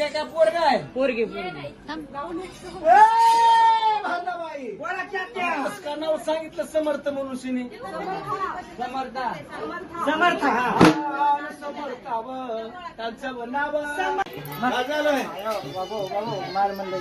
मुलगी आहे का? पोरग आहे. पोरगे पोरगे. का नाव सांगितलं समर्थ मनुष्यनी समर्थ. समर्थ हा. समर्थ त्यांचं नाव. बाबू बाबू मार म्हणलं.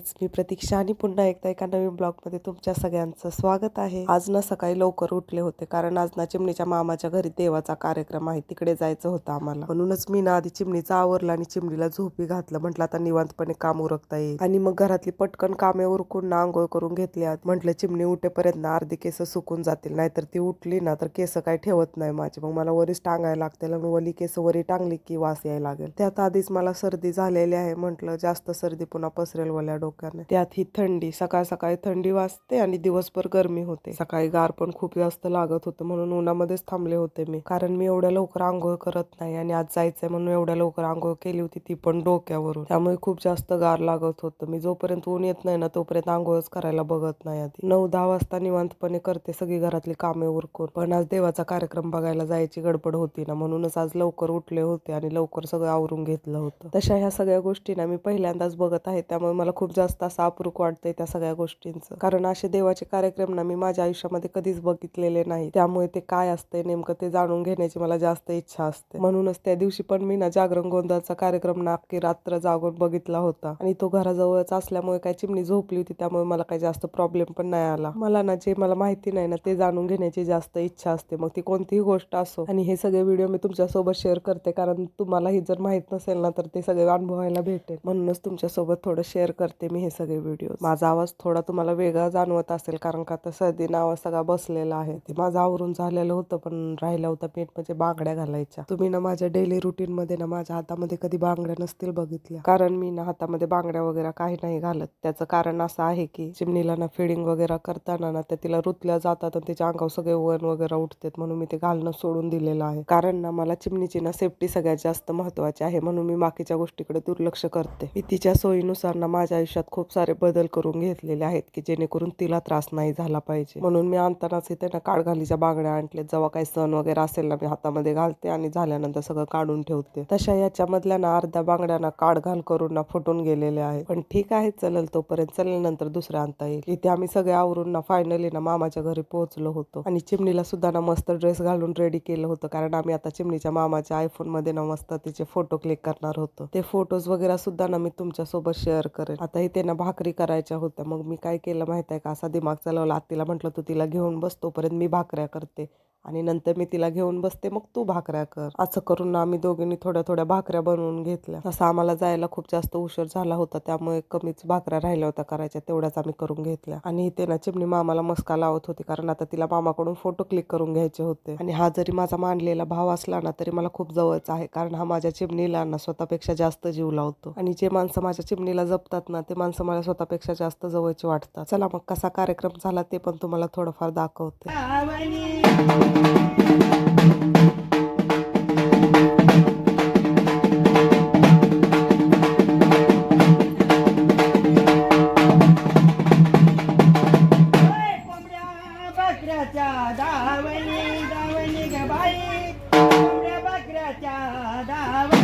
गाईज मी प्रतीक्षा आणि पुन्हा एकदा एका नवीन ब्लॉगमध्ये तुमच्या सगळ्यांचं स्वागत आहे. आज ना सकाळी लवकर उठले होते कारण आज ना चिमणीच्या मामाच्या घरी देवाचा कार्यक्रम आहे. तिकडे जायचं होतं आम्हाला. म्हणूनच मी ना आधी चिमणीचा आवरला आणि चिमणीला झोपी घातलं. म्हटलं आता निवांतपणे काम उरकता येईल. आणि मग घरातली पटकन कामे उरकून ना आंघोळ करून घेतली म्हटलं चिमणी उठेपर्यंत ना अर्धी केस सुकून जातील नाहीतर ती उठली ना तर केस काही ठेवत नाही माझी. मग मला वरीच टांगायला लागतील आणि वली केस वरी टांगली की वास यायला लागेल. त्यात आधीच मला सर्दी झालेली आहे. म्हटलं जास्त सर्दी पुन्हा पसरेल वल्या डोक्याने. त्यात ही थंडी सकाळ सकाळी थंडी वाजते आणि दिवसभर गरमी होते. सकाळी गार पण खूप जास्त लागत होतं म्हणून उन्हामध्येच थांबले होते मी. कारण मी एवढ्या लवकर आंघोळ करत नाही आणि आज जायचंय म्हणून एवढ्या लवकर आंघोळ केली होती ती पण डोक्यावरून. त्यामुळे खूप जास्त गार लागत होतं. मी जोपर्यंत ऊन येत नाही ना तोपर्यंत आंघोळच करायला बघत नाही आधी. नऊ दहा वाजता निवांतपणे करते सगळी घरातली कामे उरकून. पण आज देवाचा कार्यक्रम बघायला जायची गडबड होती ना म्हणूनच आज लवकर उठले होते आणि लवकर सगळं आवरून घेतलं होतं. तशा ह्या सगळ्या गोष्टी ना मी पहिल्यांदाच बघत आहे. त्यामुळे मला खूप जास्त असं अप्रूप वाटतंय त्या सगळ्या गोष्टींचं. कारण असे देवाचे कार्यक्रम ना मी माझ्या आयुष्यामध्ये कधीच बघितलेले नाही. त्यामुळे ते काय असतंय नेमकं ते जाणून घेण्याची मला जास्त इच्छा असते. म्हणूनच त्या दिवशी पण मी ना जागरण गोंधळचा कार्यक्रम ना अख्खी रात्र जागून बघितला होता. आणि तो घराजवळच असल्यामुळे काय चिमणी झोपली होती त्यामुळे मला काही जास्त प्रॉब्लेम पण नाही आला. मला ना जे मला माहिती नाही ना ते जाणून घेण्याची जास्त इच्छा असते. मग ती कोणतीही गोष्ट असो. आणि हे सगळे व्हिडिओ मी तुमच्यासोबत शेअर करते. कारण तुम्हालाही जर माहीत नसेल ना तर ते सगळे अनुभवायला भेटेल. म्हणूनच तुमच्यासोबत थोडं शेअर करते मी हे सगळे व्हिडिओ माझा आवाज थोडा तुम्हाला वेगळा जाणवत असेल कारण का आता सर्दीनं आवाज सगळा बसलेला आहे. ते माझं आवरून झालेलं होतं पण राहिलं होतं पेट म्हणजे बांगड्या घालायच्या. तुम्ही ना माझ्या डेली रुटीन मध्ये ना माझ्या हातामध्ये कधी बांगड्या नसतील बघितल्या. कारण मी ना हातामध्ये बांगड्या वगैरे काही नाही घालत. त्याचं कारण असं आहे की चिमणीला ना फिडिंग वगैरे करताना ना त्या तिला रुतल्या जातात आणि तिच्या अंगावर सगळे वन वगैरे उठतात म्हणून मी ते घालणं सोडून दिलेलं आहे. कारण ना मला चिमणीची ना सेफ्टी सगळ्यात जास्त महत्वाची आहे म्हणून मी बाकीच्या गोष्टीकडे दुर्लक्ष करते. मी तिच्या सोयीनुसार ना माझ्या आयुष्यात खूप सारे बदल करून घेतलेले आहेत की जेणेकरून तिला त्रास नाही झाला पाहिजे. म्हणून मी आणतानाच इथे ना काळघालीच्या बांगड्या आणले जेव्हा काही सण वगैरे असेल ना मी हातामध्ये घालते आणि झाल्यानंतर सगळं काढून ठेवते. तशा याच्यामधल्या ना अर्ध्या बांगड्या ना काढघाल करून ना फुटून गेलेल्या आहे पण ठीक आहे चलल तोपर्यंत. चलेल नंतर दुसऱ्या आणता येईल. इथे आम्ही सगळे आवरून ना फायनली ना मामाच्या घरी पोहोचलो होतो. आणि चिमणीला सुद्धा ना मस्त ड्रेस घालून रेडी केलं होतं. कारण आम्ही आता चिमणीच्या मामाच्या आयफोनमध्ये ना मस्त तिचे फोटो क्लिक करणार होतो. ते फोटोज वगैरे सुद्धा ना मी तुमच्यासोबत शेअर करेन. आता त्यांना भाकरी करायच्या होत्या. मग मी काय केलं माहीत आहे का? असा दिमाग चालवला. आत्तीला म्हटलं तू तिला घेऊन बस तोपर्यंत मी भाकऱ्या करते. आणि नंतर मी तिला घेऊन बसते. मग तू भाकऱ्या कर. असं करून ना आम्ही दोघींनी थोड्या थोड्या भाकऱ्या बनवून घेतल्या. असं आम्हाला जायला खूप जास्त उशीर झाला होता. त्यामुळे कमीच भाकऱ्या राहिल्या होत्या करायच्या. तेवढ्याच आम्ही करून घेतल्या. आणि इथे ना चिमणी मामाला मस्का लावत होती. कारण आता तिला मामाकडून फोटो क्लिक करून घ्यायचे होते. आणि हा जरी माझा मानलेला भाव असला ना तरी मला खूप जवळचा आहे. कारण हा माझ्या चिमणीला ना स्वतःपेक्षा जास्त जीव लावतो. आणि जे माणसं माझ्या चिमणीला जपतात ना ते माणसं मला स्वतःपेक्षा जास्त जवळची वाटतात. चला मग कसा कार्यक्रम झाला ते पण तुम्हाला थोडंफार दाखवते. ग बाई. बकऱ्याच्या दावणी.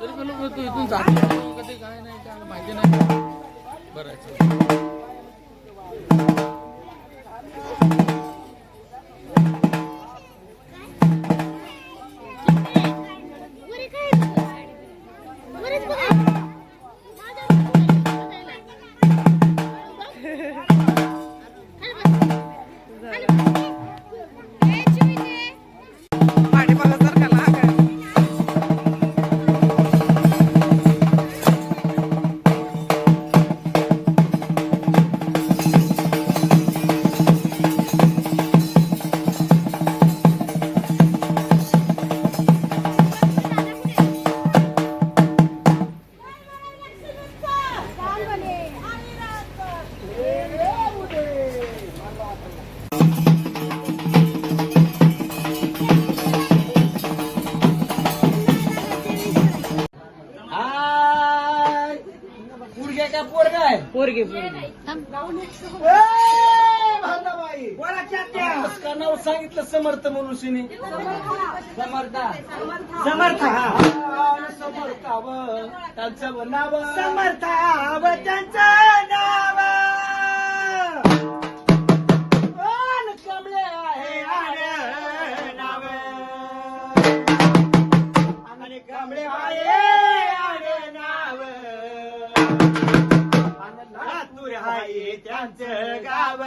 तरी पण लोक इथून जात नाही, कधी काय नाही काय माहिती नाही. बरं काय पोरगे बोला चात्या. का नाव सांगितलं समर्थ मनुष्यने समर्था. समर्थ. समर्थाव त्यांचं नाव. समर्थ व त्यांचं नाव. कमळे आहे नाव? त्यांचं गाव.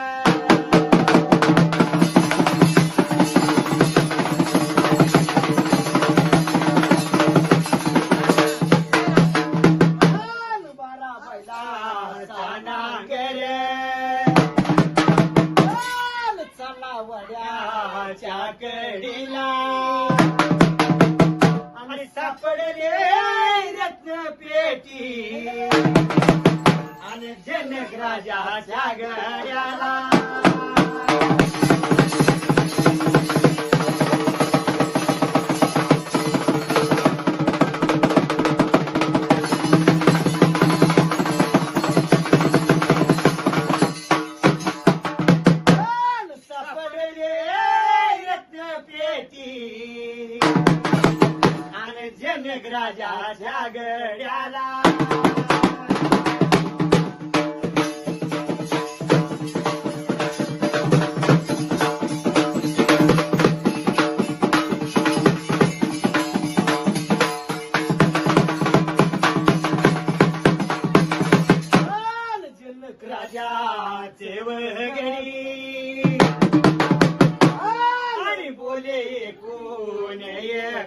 कडीला. आणि सापडले रत्न पेटी आणि जनक राजा गड्याला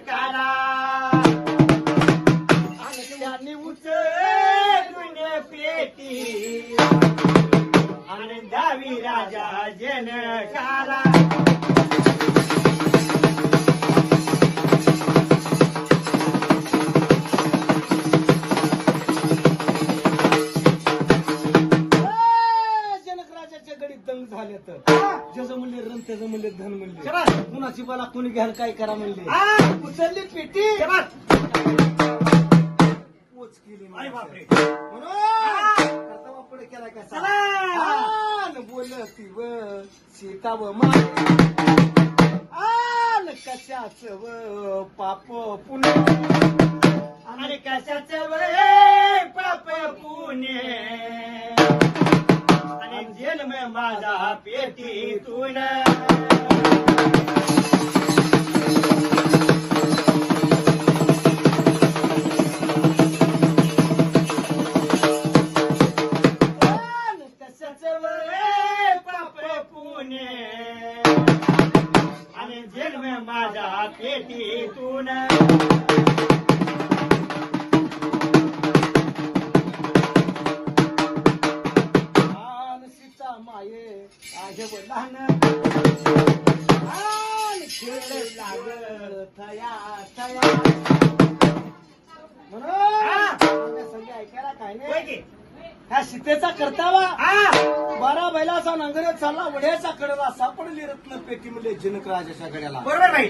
काला आणि उचलून पेटी आणि राजा जनकारा. झाले तर ज्याचं म्हणले रण त्याचं म्हणले धन म्हणले. कुणाची बाला कोणी घ्याल काय करा म्हणले. उचलली पेटी. पोच केली अरे म्हणून केला. बोलती व सीता व आल कशाच व पाप पुण्य आणि कशाचं वय पाप पुणे जन्म माझा पेटीतून. कशाच लागल थया थया म्हणून आपल्या संगी ऐकायला काय नाही? ह्या सीतेचा करतावा? हा. बारा बैलाचा नांगरे चालला वड्याचा कडला सापडली रत्न पेटी म्हणजे जनक राजाच्या गड्याला. बरोबर भाई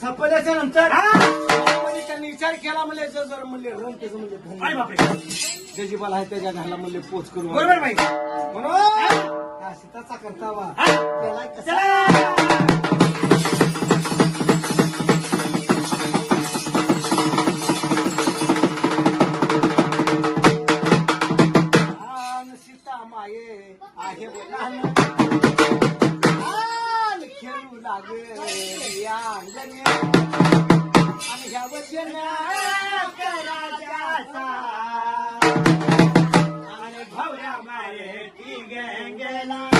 सापडल्याच्या नंतर हा. म्हणजे त्यांनी विचार केला म्हणजे जर जर म्हणले रन त्याचं म्हणजे जजीबाला आहे त्याच्या घाला म्हणले पोच करू. बरोबर भाई म्हणून सीताचा करतावा. त्याला कसा? चला. Angela.